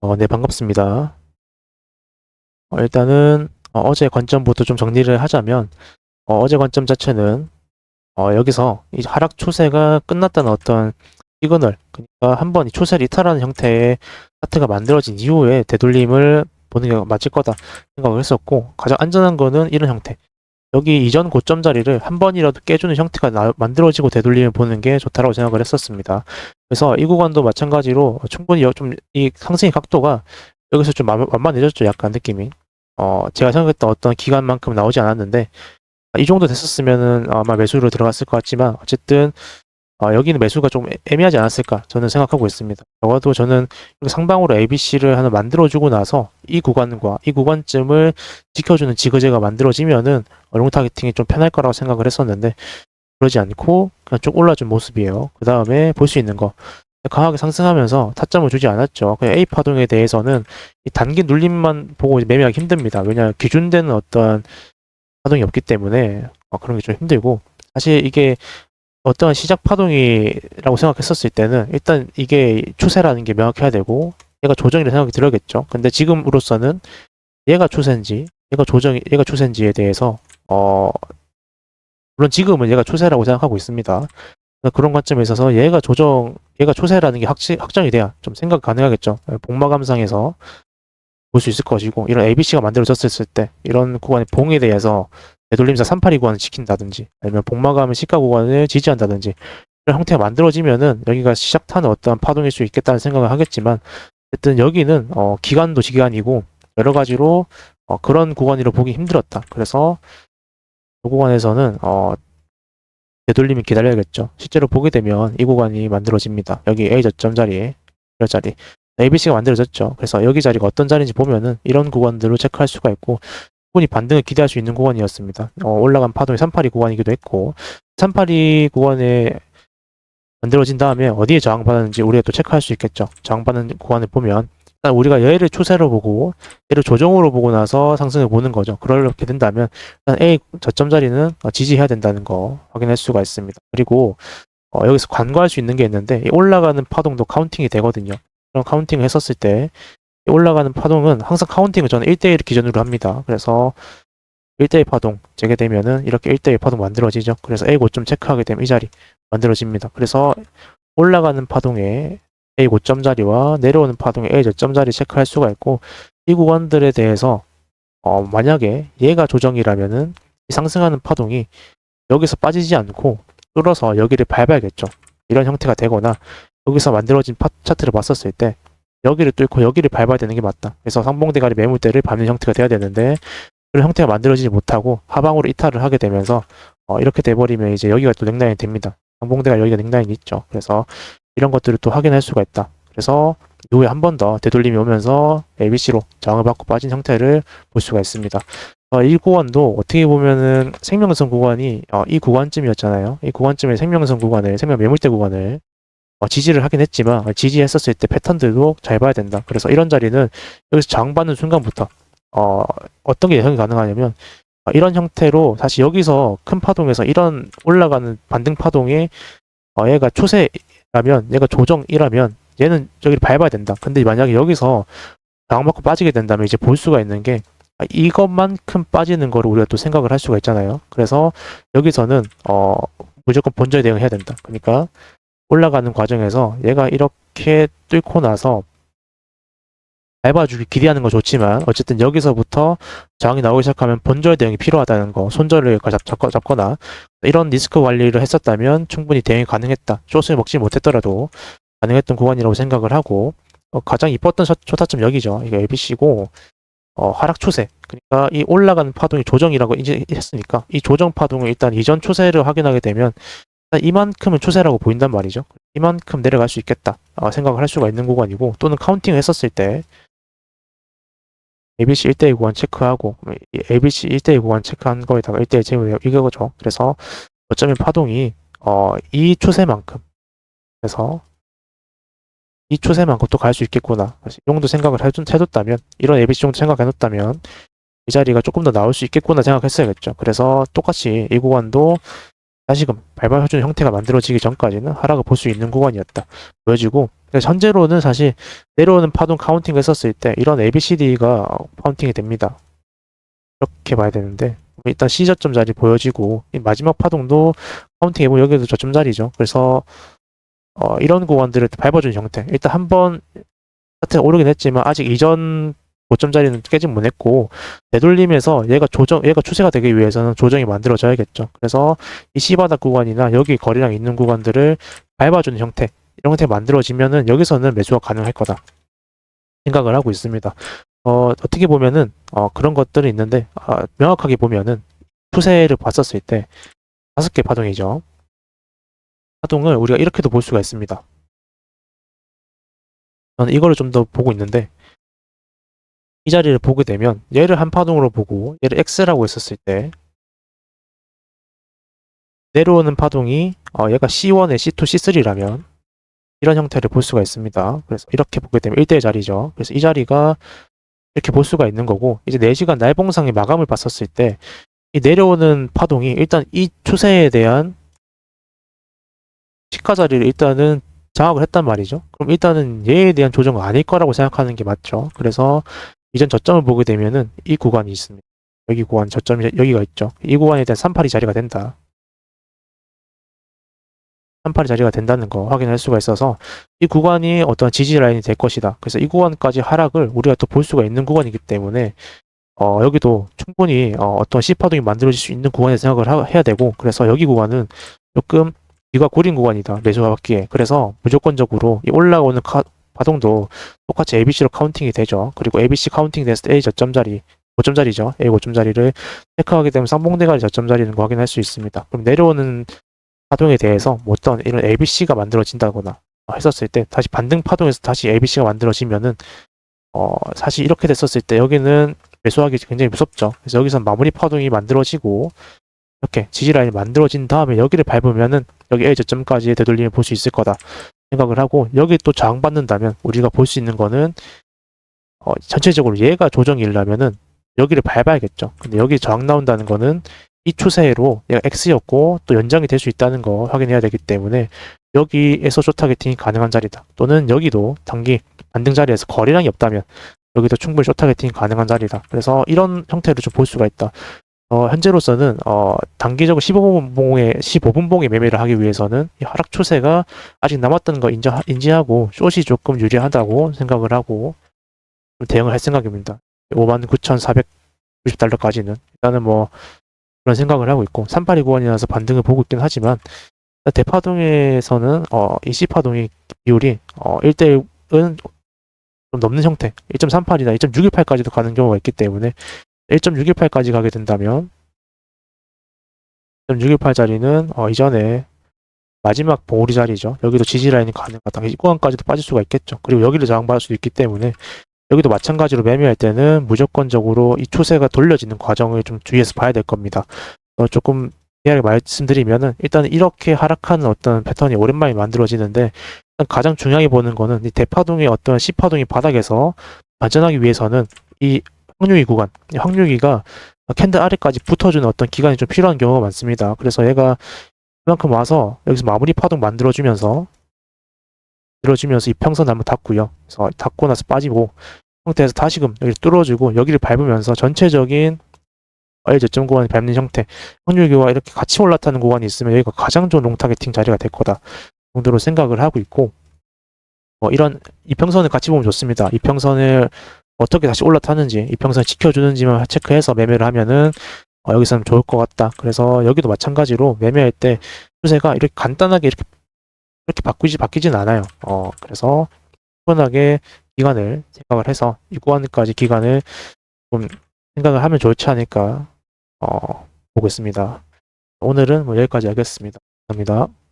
어, 네, 반갑습니다. 어, 일단은 어, 제 관점부터 좀 정리를 하자면 어, 제 관점 자체는 어, 여기서 이 하락 추세가 끝났다는 어떤 시그널, 그러니까 한 번 이 추세를 이탈하는 형태의 차트가 만들어진 이후에 되돌림을 보는 게 맞을 거다 생각을 했었고 가장 안전한 거는 이런 형태. 여기 이전 고점 자리를 한 번이라도 깨주는 형태가 나- 만들어지고 되돌림을 보는 게 좋다라고 생각을 했었습니다. 그래서 이 구간도 마찬가지로 충분히 좀 이 상승의 각도가 여기서 좀 완- 완만해졌죠. 약간 느낌이. 어, 제가 생각했던 어떤 기간만큼 나오지 않았는데 이 정도 됐었으면은 아마 매수로 들어갔을 것 같지만 어쨌든 어, 여기는 매수가 좀 애- 애매하지 않았을까 저는 생각하고 있습니다. 적어도 저는 상방으로 ABC를 하나 만들어주고 나서 이 구간과 이 구간쯤을 지켜주는 지그재가 만들어지면은 롱 타겟팅이 좀 편할 거라고 생각을 했었는데 그러지 않고 그냥 쭉 올라준 모습이에요. 그 다음에 볼 수 있는 거 강하게 상승하면서 타점을 주지 않았죠. 그냥 A 파동에 대해서는 이 단기 눌림만 보고 매매하기 힘듭니다. 왜냐 기준되는 어떤 파동이 없기 때문에 어, 그런 게 좀 힘들고 사실 이게 어떠한 시작 파동이라고 생각했었을 때는 일단 이게 추세라는 게 명확해야 되고 얘가 조정이라 생각이 들어야겠죠. 근데 지금으로서는 얘가 추세인지 얘가 조정이 얘가 추세인지에 대해서 어 물론 지금은 얘가 추세라고 생각하고 있습니다. 그런 관점에 있어서 얘가 조정, 얘가 추세라는 게 확시, 확정이 돼야 좀 생각 가능하겠죠. 복마 감상에서 볼 수 있을 것이고 이런 ABC가 만들어졌을 때 이런 구간의 봉에 대해서 되돌림사 382 구간을 지킨다든지 아니면 복마감의 시가 구간을 지지한다든지 이런 형태가 만들어지면은 여기가 시작하는 어떠한 파동일 수 있겠다는 생각을 하겠지만 어쨌든 여기는 어, 기간도 기간이고 여러 가지로 어, 그런 구간으로 보기 힘들었다. 그래서 이 구간에서는 어, 되돌림이 기다려야겠죠. 실제로 보게 되면 이 구간이 만들어집니다. 여기 A 저점 자리에 이 자리 ABC가 만들어졌죠. 그래서 여기 자리가 어떤 자리인지 보면은 이런 구간들을 체크할 수가 있고 충분히 반등을 기대할 수 있는 구간이었습니다. 어, 올라간 파동이 382 구간이기도 했고 382 구간에 만들어진 다음에 어디에 저항받았는지 우리가 또 체크할 수 있겠죠. 저항받는 구간을 보면 일단 우리가 얘를 추세로 보고 얘를 조정으로 보고 나서 상승을 보는 거죠. 그렇게 된다면 일단 A 저점 자리는 어, 지지해야 된다는 거 확인할 수가 있습니다. 그리고 어, 여기서 관과할 수 있는 게 있는데 이 올라가는 파동도 카운팅이 되거든요. 그런 카운팅을 했었을 때이 올라가는 파동은 항상 카운팅을 저는 1대1 기준으로 합니다. 그래서 1대1 파동 재게 되면은 이렇게 1대1 파동 만들어지죠. 그래서 A 고점 체크하게 되면 이 자리 만들어집니다. 그래서 올라가는 파동에 A 고점 자리와 내려오는 파동에 A 저점 자리 체크할 수가 있고 이 구간들에 대해서 어, 만약에 얘가 조정이라면은 이 상승하는 파동이 여기서 빠지지 않고 뚫어서 여기를 밟아야겠죠. 이런 형태가 되거나 여기서 만들어진 파, 차트를 봤었을 때 여기를 뚫고 여기를 밟아야 되는 게 맞다. 그래서 상봉대가리 매물대를 밟는 형태가 돼야 되는데 그런 형태가 만들어지지 못하고 하방으로 이탈을 하게 되면서 어, 이렇게 돼버리면 이제 여기가 또 넥라인이 됩니다. 상봉대가 여기가 넥라인이 있죠. 그래서 이런 것들을 또 확인할 수가 있다. 그래서 이후에 한 번 더 되돌림이 오면서 ABC로 저항을 받고 빠진 형태를 볼 수가 있습니다. 어, 이 구간도 어떻게 보면은 생명선 구간이 어, 이 구간쯤이었잖아요. 이 구간쯤에 생명선 구간을 생명 매물대 구간을 어, 지지를 하긴 했지만 어, 지지했었을 때 패턴들도 잘 봐야 된다. 그래서 이런 자리는 여기서 저항받는 순간부터 어, 어떤 게 예상이 가능하냐면 어, 이런 형태로 사실 여기서 큰 파동에서 이런 올라가는 반등 파동에 어, 얘가 추세라면 얘가 조정이라면 얘는 저기를 밟아야 된다. 근데 만약에 여기서 저항받고 빠지게 된다면 이제 볼 수가 있는 게 아, 이것만큼 빠지는 거를 우리가 또 생각을 할 수가 있잖아요. 그래서 여기서는 어 무조건 본전 대응해야 된다. 그러니까 올라가는 과정에서 얘가 이렇게 뚫고 나서 밟아주기 기대하는 건 좋지만 어쨌든 여기서부터 저항이 나오기 시작하면 본절 대응이 필요하다는 거 손절을 잡, 잡, 잡거나 이런 리스크 관리를 했었다면 충분히 대응이 가능했다. 숏을 먹지 못했더라도 가능했던 구간이라고 생각을 하고 어, 가장 이뻤던 초- 초타점 여기죠. 이게 ABC고 어, 하락 추세. 그러니까 이 올라가는 파동이 조정이라고 이제 했으니까 이 조정 파동을 일단 이전 추세를 확인하게 되면 이만큼은 추세라고 보인단 말이죠. 이만큼 내려갈 수 있겠다 어, 생각을 할 수가 있는 구간이고 또는 카운팅을 했었을 때 ABC 1대1 구간 체크하고 이 ABC 1대1 구간 체크한 거에다가 1대1 제외 이거죠. 그래서 어쩌면 파동이 어, 이 추세만큼 그래서 이 추세만큼 또 갈 수 있겠구나. 이 정도 생각을 해뒀다면 이런 ABC 정도 생각해놓다면 이 자리가 조금 더 나올 수 있겠구나 생각했어야겠죠. 그래서 똑같이 이 구간도 다시금 밟아주는 형태가 만들어지기 전까지는 하락을 볼 수 있는 구간이었다. 보여지고 현재로는 사실 내려오는 파동 카운팅을 했었을 때 이런 ABCD가 카운팅이 됩니다. 이렇게 봐야 되는데 일단 C 저점 자리 보여지고 이 마지막 파동도 카운팅 해보면 여기도 저점 자리죠. 그래서 어, 이런 구간들을 밟아준 형태. 일단 한번 차트가 오르긴 했지만 아직 이전 고점 자리는 깨진 못했고 되돌림에서 얘가 조정 얘가 추세가 되기 위해서는 조정이 만들어져야겠죠. 그래서 이 C 바닥 구간이나 여기 거리랑 있는 구간들을 밟아주는 형태 이런 형태 만들어지면은 여기서는 매수가 가능할 거다 생각을 하고 있습니다. 어, 어떻게 보면은 어, 그런 것들이 있는데 아, 명확하게 보면은 추세를 봤었을 때 다섯 개 파동이죠. 파동을 우리가 이렇게도 볼 수가 있습니다. 저는 이거를 좀 더 보고 있는데 이 자리를 보게 되면 얘를 한 파동으로 보고 얘를 X라고 했었을 때 내려오는 파동이 어, 얘가 C1에 C2, C3라면 이런 형태를 볼 수가 있습니다. 그래서 이렇게 보게 되면 1대1 자리죠. 그래서 이 자리가 이렇게 볼 수가 있는 거고 이제 4시간 날봉상의 마감을 봤었을 때 이 내려오는 파동이 일단 이 추세에 대한 시가 자리를 일단은 장악을 했단 말이죠. 그럼 일단은 얘에 대한 조정은 아닐 거라고 생각하는 게 맞죠. 그래서 이전 저점을 보게 되면은 이 구간이 있습니다. 여기 구간 저점이 여기가 있죠. 이 구간에 대한 38이 자리가 된다. 38이 자리가 된다는 거 확인할 수가 있어서 이 구간이 어떤 지지 라인이 될 것이다. 그래서 이 구간까지 하락을 우리가 또 볼 수가 있는 구간이기 때문에 어, 여기도 충분히 어, 떤 C파동이 만들어질 수 있는 구간에 생각을 하- 해야 되고 그래서 여기 구간은 조금 이가 구린 구간이다. 매수가 받기에. 그래서 무조건적으로 이 올라오는 카- 파동도 똑같이 ABC로 카운팅이 되죠. 그리고 ABC 카운팅 됐을 때 A 저점 자리, 고점 자리죠. A 고점 자리를 체크하게 되면 쌍봉대가리 저점 자리는 거 확인할 수 있습니다. 그럼 내려오는 파동에 대해서 뭐 어떤 이런 ABC가 만들어진다거나 했었을 때 다시 반등 파동에서 다시 ABC가 만들어지면은 어 사실 이렇게 됐었을 때 여기는 매수하기 굉장히 무섭죠. 그래서 여기서 마무리 파동이 만들어지고 이렇게 지지 라인이 만들어진 다음에 여기를 밟으면은 여기 A 저점까지의 되돌림을 볼 수 있을 거다 생각을 하고 여기 또 저항받는다면 우리가 볼 수 있는 거는 어 전체적으로 얘가 조정이 일라면은 여기를 밟아야겠죠. 근데 여기 저항 나온다는 거는 이 추세로 얘가 X였고 또 연장이 될 수 있다는 거 확인해야 되기 때문에 여기에서 쇼 타겟팅이 가능한 자리다. 또는 여기도 단기 반등 자리에서 거래량이 없다면 여기도 충분히 쇼 타겟팅이 가능한 자리다. 그래서 이런 형태로 좀볼 수가 있다. 어, 현재로서는 어, 단기적으로 15분 봉에 15분 봉에 매매를 하기 위해서는 이 하락 추세가 아직 남았다는 거 인지, 인지하고 숏이 조금 유리하다고 생각을 하고 좀 대응을 할 생각입니다. 59,490달러까지는 일단은 뭐 그런 생각을 하고 있고 382구간이라서 반등을 보고 있긴 하지만 대파동에서는 어, 이 C파동의 비율이 어, 1대1은 좀 넘는 형태 1.38이나 2.618까지도 가는 경우가 있기 때문에 1.618까지 가게 된다면 1.618짜리는 어, 이전에 마지막 봉우리 자리죠. 여기도 지지 라인이 가능하다. 이 구간까지도 빠질 수가 있겠죠. 그리고 여기를 저항받을 수도 있기 때문에 여기도 마찬가지로 매매할 때는 무조건적으로 이 추세가 돌려지는 과정을 좀 주의해서 봐야 될 겁니다. 어, 조금 미하게 말씀드리면은 일단 이렇게 하락하는 어떤 패턴이 오랜만에 만들어지는데 가장 중요하게 보는 거는 이 대파동의 어떤 C파동이 바닥에서 반전하기 위해서는 이 확률기 구간, 이 확률기가 캔들 아래까지 붙어주는 어떤 기간이 좀 필요한 경우가 많습니다. 그래서 얘가 그만큼 와서 여기서 마무리 파동 만들어주면서 만들어주면서 이 평선 한번 닫고요. 그래서 닫고 나서 빠지고 상태에서 다시금 여기 뚫어주고 여기를 밟으면서 전체적인 L 저점 구간을 밟는 형태 확률기와 이렇게 같이 올라타는 구간이 있으면 여기가 가장 좋은 롱 타겟팅 자리가 될 거다 정도로 생각을 하고 있고 뭐 이런 이평선을 같이 보면 좋습니다. 이평선을 어떻게 다시 올라타는지 이평선 지켜주는지만 체크해서 매매를 하면은 어, 여기서는 좋을 것 같다. 그래서 여기도 마찬가지로 매매할 때 추세가 이렇게 간단하게 이렇게 이렇게 바뀌지 바뀌진 않아요. 어 그래서 충분하게 기간을 생각을 해서 이 구간까지 기간을 좀 생각을 하면 좋지 않을까 어 보고 있습니다. 오늘은 뭐 여기까지 하겠습니다. 감사합니다.